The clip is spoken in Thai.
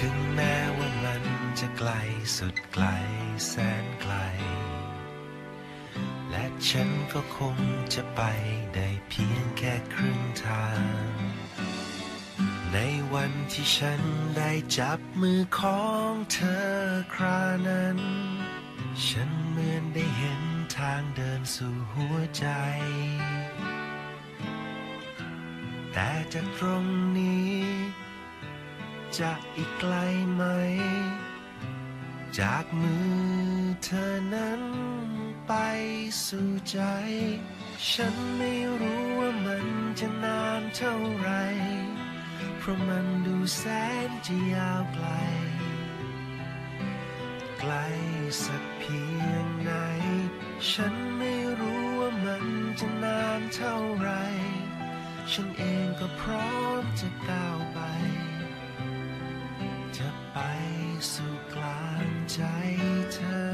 ถึงแม้ว่ามันจะไกลสุดไกลแสนไกล และฉันก็คงจะไปได้เพียงแค่ครึ่งทาง ในวันที่ฉันได้จับมือของเธอครานั้น ฉันเหมือนได้เห็นทางเดินสู่หัวใจ แต่จากตรงนี้ จะอีกไกลไหม จากมือเธอนั้นไปสู่ใจ ฉันไม่รู้ว่ามันจะนานเท่าไร เพราะมันดูแสนจะยาวไกล ไกลสักเพียงไหน ฉันไม่รู้ว่ามันจะนานเท่าไร ฉันเองก็พร้อมจะก้าวไป สู่กลางใจเธอ